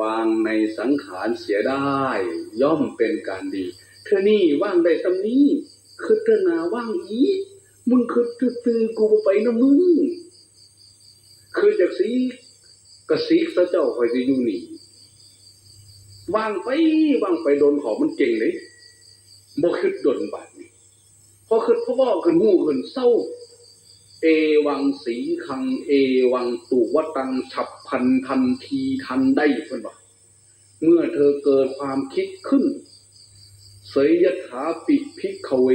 วางในสังขารเสียได้ ย่อมเป็นการดี เธอนี่ว่างได้ตำนี้ คือเธอนาว่างอีมึงคือตื้อกูไปนะมึง คือจากสีกระสีซะเจ้าคอยจะอยู่นี่ว่างไปว่างไปโดนขอมันเก่งเลยบ่คิดดนบาดนี่พอคิดพราะว่าขึ้นหูขึ้นเศร้า เอวังสีคัง เอวังตุวตังฉับพันทันทีทันได้เพิ่นบอกเมื่อเธอเกิดความคิดขึ้น เสยยถาปิพิกเว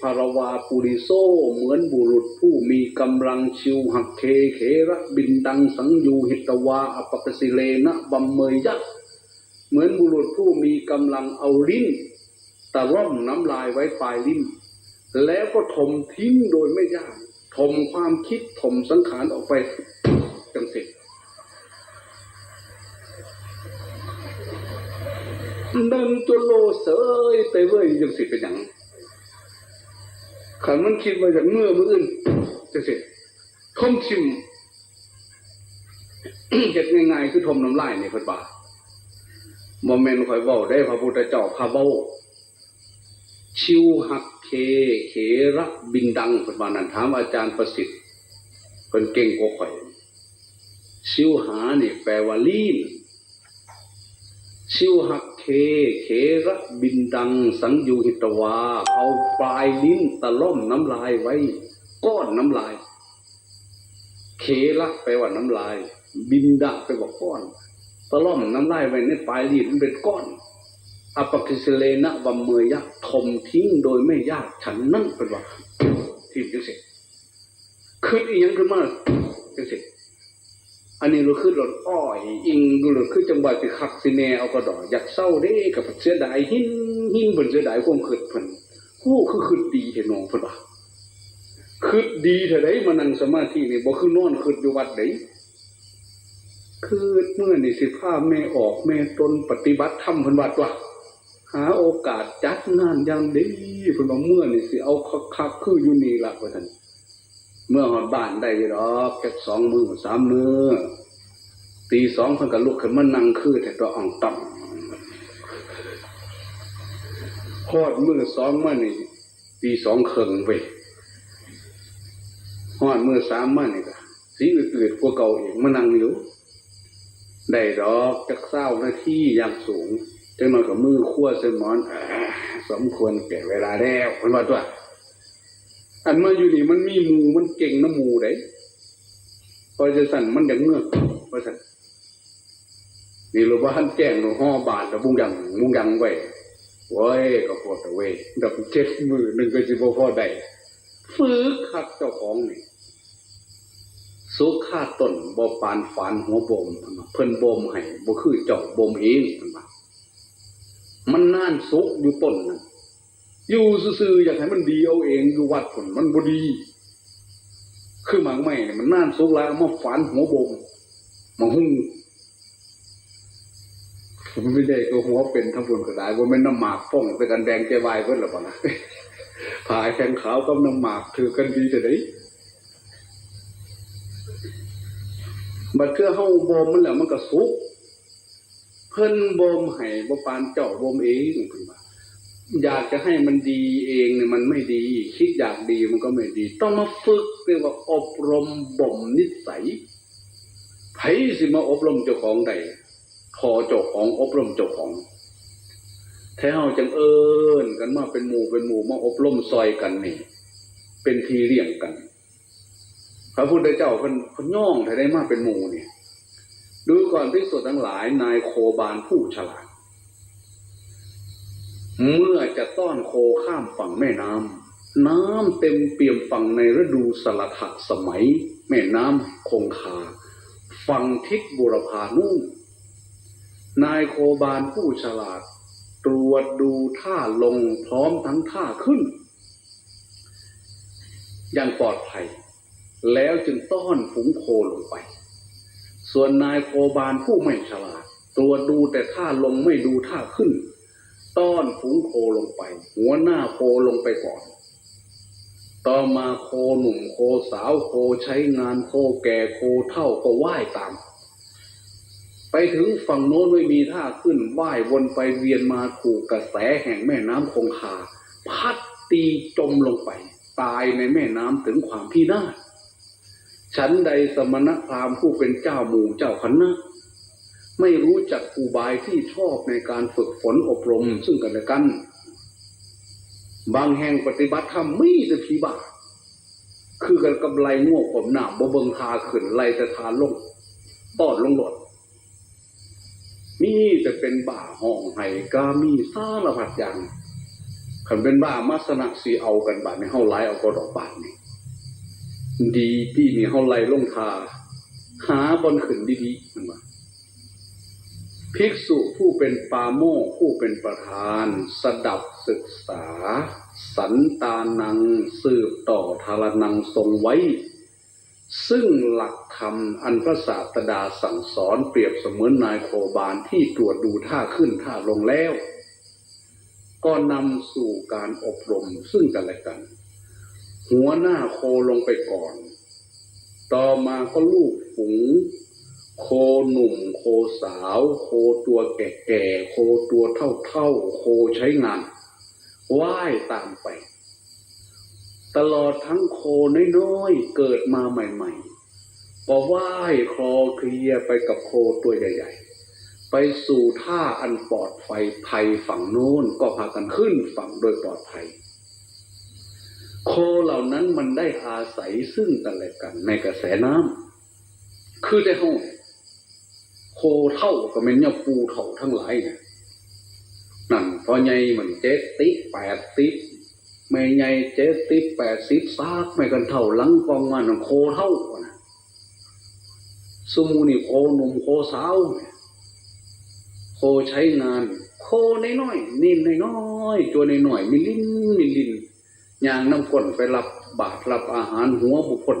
ภารวาปุริโซเหมือนบุรุษผู้มีกำลังชิวหักเคเขระบินดังสังยูหิตวาอปกสิเลนะบัมเมยยะเหมือนบุรุษผู้มีกำลังเอาลิ้นตะร่อมน้ำลายไว้ปลายลิ้น แล้วก็ถมทิ้งโดยไม่ยาก ถมความคิดถมสังขารออกไปจังสิเดินจนโลเสยไปเว้ยจังสิเป็นอย่างขันมันคิดมาจากเมื่อมืออื่นจังสิทมชิมเห็ดง่ายๆคือทมน้ำลายในพิ่นบ่าโมเมนต์ข่อยเว้าได้พระพุทธเจ้าพาเว้าชิวหัก เคเขระบินดังประมาณนั้นถามอาจารย์ประสิทธิ์เป็นเก่งกว่าข่อยชิวหาเนี่ยแปลว่าลีนชิวหักเคเขระบินดัง สังยูหิตวา เอาปลายลิ้นตะล่อมน้ำลายไว้ ก้อนน้ำลายเคระแปลว่าน้ำลาย บินดะแปลว่าก้อน ตะล่อมน้ำลายไว้ในปลายลิ้นมันเป็นก้อน อปกิสเลนะวัมเมยะถมทิ้งโดยไม่ยากฉันนั่นเป็นว่าที่จังสิขึ้นอีหยังขึ้นมาจังสิอันนี้เราขึ้นรถอ้อยอิงดูรถขึ้นจังหวัดสิคักสิแนเอากระดออยากเศร้าเด้กับเสียดายหินหินบนเสียดายความขึ้นเพิ่นผู้คือขึ้นดีเห็นน้องเพิ่นว่าขึ้นดีเท่าไดมานั่งสมาธินี่บ่คือนอนขึ้นอยู่วัดไดคือเมื่อนี่สิพาแม่ออกแม่ตนปฏิบัติธรรมเพิ่นวัดว่า หาโอกาสจัดงานย่างดีเพิ่นว่าเมื่อนี่สิเอาคักๆคืออยู่นี่ล่ะว่าท่านเมื่อฮอดบ้านได้ดอกแค่สองมือสามมือตีสองเพิ่นก็ลุกขึ้นมานั่งคือแต่ตัวอ่องต่ำฮอดมือสองมานี่ตีสองครึ่งเว้ยฮอดมือสามมานี่ก็สีอืดๆกว่าเก่าอีกมานั่งอยู่ได้ดอกจักเศร้าหน้าที่อย่างสูง จังหน่อยกับมือขั้วเสมอนอสมควรแก่เวลาแล้วคนว่าตัว อันมาอยู่นี่มันมีหมูมันเก่งน้ำหมูได้พอจะสั่นมันอย่างเมื่อว่าสั่นนี่รู้ว่าท่านแจ้งหนูห่อบาทแล้วบุงยังบุงยังไว้โว้ยก็พอแต่เว้ยดับเจ็ดมือหนึ่งก็สิบ่พอได้ฝึกขัดเจ้าของนี่สุขาต้นบ่ปานฝานหัวบ่มเพิ่นบ่มให้บ่คือเจ้าบ่มเองเพิ่นว่า มันน่านสุกอยู่ต้นนั่นอยู่ซื่อๆอยากให้มันดีเอาเองอยู่วัดผลมันบดี คือหมากไม่เนี่ยมันน่านสุกแล้วมาฝันหัวบงมาหุ้งมันไม่ได้ก็หัวเป็นทั้งบนก็ได้ว่าไม่น้ำหมากฟ้องไปกันแดงใจวายเพิ่อนหรอปะนะผายแข็งขาวกับน้ำหมากถือกันดีจะได้บัดเทื่อเฮาบ่มมันแล้วมันก็สุก เพิ่นบ่มให้บ่ปานเจ้าบ่มเองเพิ่นว่าอยากจะให้มันดีเองเนี่ยมันไม่ดี คิดอยากดีมันก็ไม่ดี ต้องมาฝึกเรียกว่าอบรมบ่มนิสัยไผสิมาอบรมเจ้าของใดพอเจ้าของอบรมเจ้าของแท้เฮาจังเอิ้นกันมาเป็นหมู่เป็นหมู่มาอบรมซอยกันนี่ เป็นทีเลี้ยงกันพระพุทธเจ้าเพิ่นเพิ่นย่องให้ได้มาเป็นหมู่เนี่ย ดูก่อนพิสุทั้งหลายนายโคบาลผู้ฉลาด เมื่อจะต้อนโคข้ามฝั่งแม่น้ำน้ำเต็มเปี่ยมฝั่งในฤดูสลัดสมัย แม่น้ำคงคาฝั่งทิศบุรพานุ่งนายโคบาลผู้ฉลาด ตรวจดูท่าลงพร้อมทั้งท่าขึ้น อย่างปลอดภัย แล้วจึงต้อนฝูงโคลงไป ส่วนนายโคบาลผู้ไม่ฉลาดตรวดูแต่ท่าลงไม่ดูท่าขึ้น ต้อนฝูงโคลงไป หัวหน้าโคลงไปก่อน ต่อมาโคหนุ่มโคสาวโคใช้งานโคแก่โคเท่าก็ว่ายตาม ไปถึงฝั่งโน้นไม่มีท่าขึ้นว่ายวนไปเวียนมาถูกกระแสแห่งแม่น้ำคงคา พัดตีจมลงไป ตายในแม่น้ำถึงความพินาศ ฉันใดสมณพราหมณ์ผู้เป็นเจ้าหมู่เจ้าคณะไม่รู้จักอุบายที่ชอบในการฝึกฝนอบรมซึ่งกันและกัน บางแห่งปฏิบัติธรรมไม่จะผีบาคือกันกับไล่ง่วงผมหนาบเบิงทาขึ้นไล่แต่ทานลงตอดลงหลดมีแต่เป็นบ่าห้องไห้กามีสารพัดอย่างขันเป็นบ้ามัสนะสีเอากันบาดในเฮาไล่เอาก็ดอกบาดนี่ ดีที่นี่เฮาไล่ลงทาหาบนขึ้นดีๆมันว่าภิกษุผู้เป็นปาโมผู้เป็นประธาน สดับศึกษา สันตานังสืบต่อทารนังทรงไว้ ซึ่งหลักธรรมอันพระศาสดาสั่งสอนเปรียบเสมือนนายโคบาลที่ตรวจดูท่าขึ้นท่าลงแล้ว ก็นำสู่การอบรมซึ่งกันและกัน หัวหน้าโคลงไปก่อน ต่อมาก็ลูกฝูง โคหนุ่ม โคสาว โคตัวแก่ๆโคตัวเท่าๆโคใช้งานว่ายตามไป ตลอดทั้งโคน้อยๆเกิดมาใหม่ๆก็ว่ายคลอเคลียไปกับโคตัวใหญ่ ๆ ไปสู่ท่าอันปลอดภัยภัยฝั่งโน้นก็พากันขึ้นฝั่งโดยปลอดภัย โคเหล่านั้นมันได้อาศัยซึ่งกันและกันในกระแสน้ำคือได้ห้องโคเท่าก็เป็นเนี่ยปูเท่าทั้งหลายเนี่ยนั่นพอใหญ่เหมือนเจ็ดติแปดติไม่ใหญ่เจ็ดติแปดสิบซากไม่กันเท่าหลังกองงานโคเท่านะสมูนี่โคหนุ่มโคสาวโคใช้งาน โคน้อยๆนิ่มน้อยๆตัวน้อยๆมิลินมิลิน ย่างน้ำก้นไปรับบาตรรับอาหารหัวบุคคล